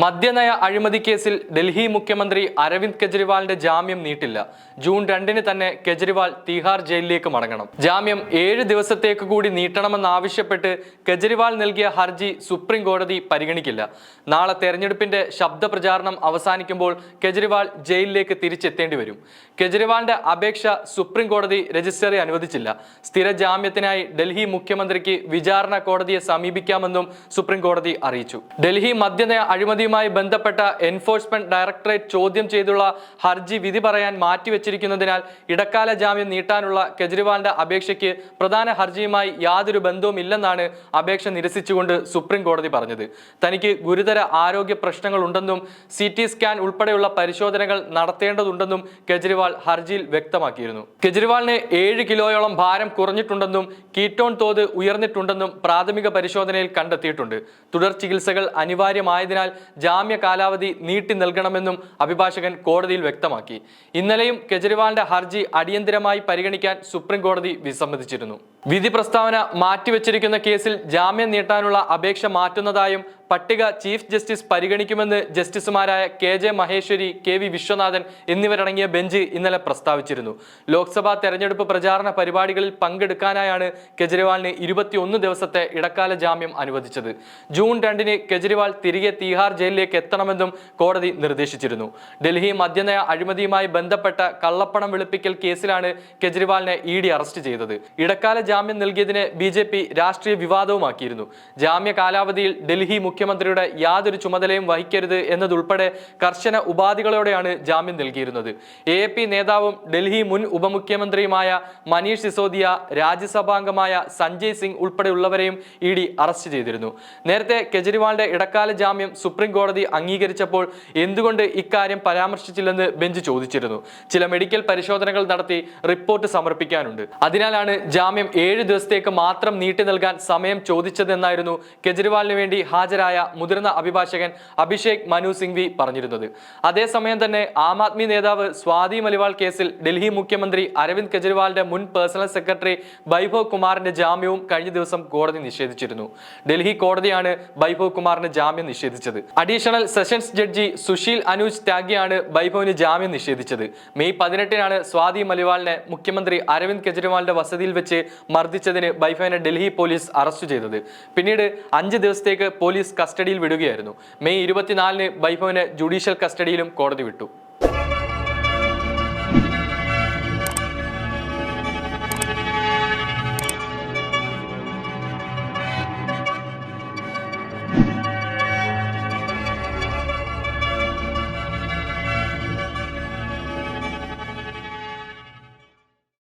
മദ്യനയ അഴിമതി കേസിൽ ഡൽഹി മുഖ്യമന്ത്രി അരവിന്ദ് കെജ്രിവാളിന്റെ ജാമ്യം നീട്ടില്ല. ജൂൺ രണ്ടിന് തന്നെ കെജ്രിവാൾ തീഹാർ ജയിലിലേക്ക് മടങ്ങണം. ജാമ്യം ഏഴ് ദിവസത്തേക്ക് കൂടി നീട്ടണമെന്നാവശ്യപ്പെട്ട് കെജ്രിവാൾ നൽകിയ ഹർജി സുപ്രീം കോടതി പരിഗണിക്കില്ല. നാളെ തെരഞ്ഞെടുപ്പിന്റെ ശബ്ദ പ്രചാരണം അവസാനിക്കുമ്പോൾ കെജ്രിവാൾ ജയിലിലേക്ക് തിരിച്ചെത്തേണ്ടി വരും. കെജ്രിവാളിന്റെ അപേക്ഷ സുപ്രീം കോടതി രജിസ്റ്ററി അനുവദിച്ചില്ല. സ്ഥിര ജാമ്യത്തിനായി ഡൽഹി മുഖ്യമന്ത്രിക്ക് വിചാരണ കോടതിയെ സമീപിക്കാമെന്നും സുപ്രീം കോടതി അറിയിച്ചു. ഡൽഹി മദ്യനയ അഴിമതിയുമായി ബന്ധപ്പെട്ട എൻഫോഴ്സ്മെന്റ് ഡയറക്ടറേറ്റ് ചോദ്യം ചെയ്തുള്ള ഹർജി വിധി പറയാൻ മാറ്റിവെച്ചിരിക്കുന്നതിനാൽ ഇടക്കാല ജാമ്യം നീട്ടാനുള്ള കെജ്രിവാളിന്റെ അപേക്ഷയ്ക്ക് പ്രധാന ഹർജിയുമായി യാതൊരു ബന്ധവുമില്ലെന്നാണ് അപേക്ഷ നിരസിച്ചുകൊണ്ട് സുപ്രീം കോടതി പറഞ്ഞത്. തനിക്ക് ഗുരുതര ആരോഗ്യ പ്രശ്നങ്ങൾ ഉണ്ടെന്നും സി ടി സ്കാൻ ഉൾപ്പെടെയുള്ള പരിശോധനകൾ നടത്തേണ്ടതുണ്ടെന്നും കെജ്രിവാൾ ഹർജിയിൽ വ്യക്തമാക്കിയിരുന്നു. കെജ്രിവാളിന് ഏഴ് കിലോയോളം ഭാരം കുറഞ്ഞിട്ടുണ്ടെന്നും കീറ്റോൺ തോത് ഉയർന്നിട്ടുണ്ടെന്നും പ്രാഥമിക പരിശോധനയിൽ കണ്ടെത്തിയിട്ടുണ്ട്. തുടർ ചികിത്സകൾ അനിവാര്യമായതിനാൽ ജാമ്യ കാലാവധി നീട്ടി നൽകണമെന്നും അഭിഭാഷകൻ കോടതിയിൽ വ്യക്തമാക്കി. ഇന്നലെയും കെജ്രിവാളിന്റെ ഹർജി അടിയന്തരമായി പരിഗണിക്കാൻ സുപ്രീം കോടതി വിസമ്മതിച്ചിരുന്നു. വിധി പ്രസ്താവന മാറ്റിവെച്ചിരിക്കുന്ന കേസിൽ ജാമ്യം നീട്ടാനുള്ള അപേക്ഷ മാറ്റുന്നതായും പട്ടിക ചീഫ് ജസ്റ്റിസ് പരിഗണിക്കുമെന്ന് ജസ്റ്റിസുമാരായ K J Maheshwari K V Viswanathan എന്നിവരടങ്ങിയ ബെഞ്ച് ഇന്നലെ പ്രസ്താവിച്ചിരുന്നു. ലോക്സഭാ തെരഞ്ഞെടുപ്പ് പ്രചാരണ പരിപാടികളിൽ പങ്കെടുക്കാനായാണ് കെജ്രിവാളിന് ഇരുപത്തിയൊന്ന് ദിവസത്തെ ഇടക്കാല ജാമ്യം അനുവദിച്ചത്. ജൂൺ രണ്ടിന് കെജ്രിവാൾ തിരികെ തീഹാർ ജയിലിലേക്ക് എത്തണമെന്നും കോടതി നിർദ്ദേശിച്ചിരുന്നു. ഡൽഹി മദ്യനയ അഴിമതിയുമായി ബന്ധപ്പെട്ട കള്ളപ്പണം വെളുപ്പിക്കൽ കേസിലാണ് കെജ്രിവാളിനെ ഇ ഡി അറസ്റ്റ് ചെയ്തത്. ഇടക്കാല ജാമ്യം നൽകിയതിനെ ബി രാഷ്ട്രീയ വിവാദവുമാക്കിയിരുന്നു. ജാമ്യ കാലാവധിയിൽ ഡൽഹി മുഖ്യമന്ത്രിയുടെ യാതൊരു ചുമതലയും വഹിക്കരുത് എന്നതുൾപ്പെടെ കർശന ഉപാധികളോടെയാണ് ജാമ്യം നൽകിയിരുന്നത്. എ പി നേതാവും ഡൽഹി മുൻ ഉപമുഖ്യമന്ത്രിയുമായ മനീഷ് സിസോദിയ രാജ്യസഭാംഗമായ സഞ്ജയ് സിംഗ് ഉൾപ്പെടെയുള്ളവരെയും ഇ ഡി അറസ്റ്റ് ചെയ്തിരുന്നു. നേരത്തെ കെജ്രിവാളിന്റെ ഇടക്കാല ജാമ്യം സുപ്രീം കോടതി അംഗീകരിച്ചപ്പോൾ എന്തുകൊണ്ട് ഇക്കാര്യം പരാമർശിച്ചില്ലെന്ന് ബെഞ്ച് ചോദിച്ചിരുന്നു. ചില മെഡിക്കൽ പരിശോധനകൾ നടത്തി റിപ്പോർട്ട് സമർപ്പിക്കാനുണ്ട്. അതിനാലാണ് ജാമ്യം ഏഴ് ദിവസത്തേക്ക് മാത്രം നീട്ടി നൽകാൻ സമയം ചോദിച്ചതെന്നായിരുന്നു കെജ്രിവാളിന് വേണ്ടി ഹാജരായ മുതിർന്ന അഭിഭാഷകൻ അഭിഷേക് മനു സിംഗ്വി പറഞ്ഞിരുന്നത്. അതേസമയം തന്നെ ആം ആദ്മി നേതാവ് സ്വാതി മലിവാൾ കേസിൽ ഡൽഹി മുഖ്യമന്ത്രി അരവിന്ദ് കെജ്രിവാളിന്റെ മുൻ പേഴ്സണൽ സെക്രട്ടറി ബൈഭവ് കുമാറിന്റെ ജാമ്യവും കഴിഞ്ഞ ദിവസം കോടതി നിഷേധിച്ചിരുന്നു. ഡൽഹി കോടതിയാണ് ബൈഭവ് കുമാറിന് ജാമ്യം നിഷേധിച്ചത്. Additional sessions judge Sushil Anuj ത്യാഗിയാണ് ബൈഭവിന് ജാമ്യം നിഷേധിച്ചത്. മെയ് പതിനെട്ടിനാണ് സ്വാതി മലിവാളിനെ മുഖ്യമന്ത്രി അരവിന്ദ് കെജ്രിവാളിന്റെ വസതിയിൽ വെച്ച് മർദ്ദിച്ചതിന് ബൈഭവിനെ ഡൽഹി പോലീസ് അറസ്റ്റ് ചെയ്തത്. പിന്നീട് അഞ്ച് ദിവസത്തേക്ക് പോലീസ് കസ്റ്റഡിയിൽ വിടുകയായിരുന്നു. മെയ് ഇരുപത്തിനാലിന് ബൈഭവിനെ ജുഡീഷ്യൽ കസ്റ്റഡിയിലും കോടതി വിട്ടു.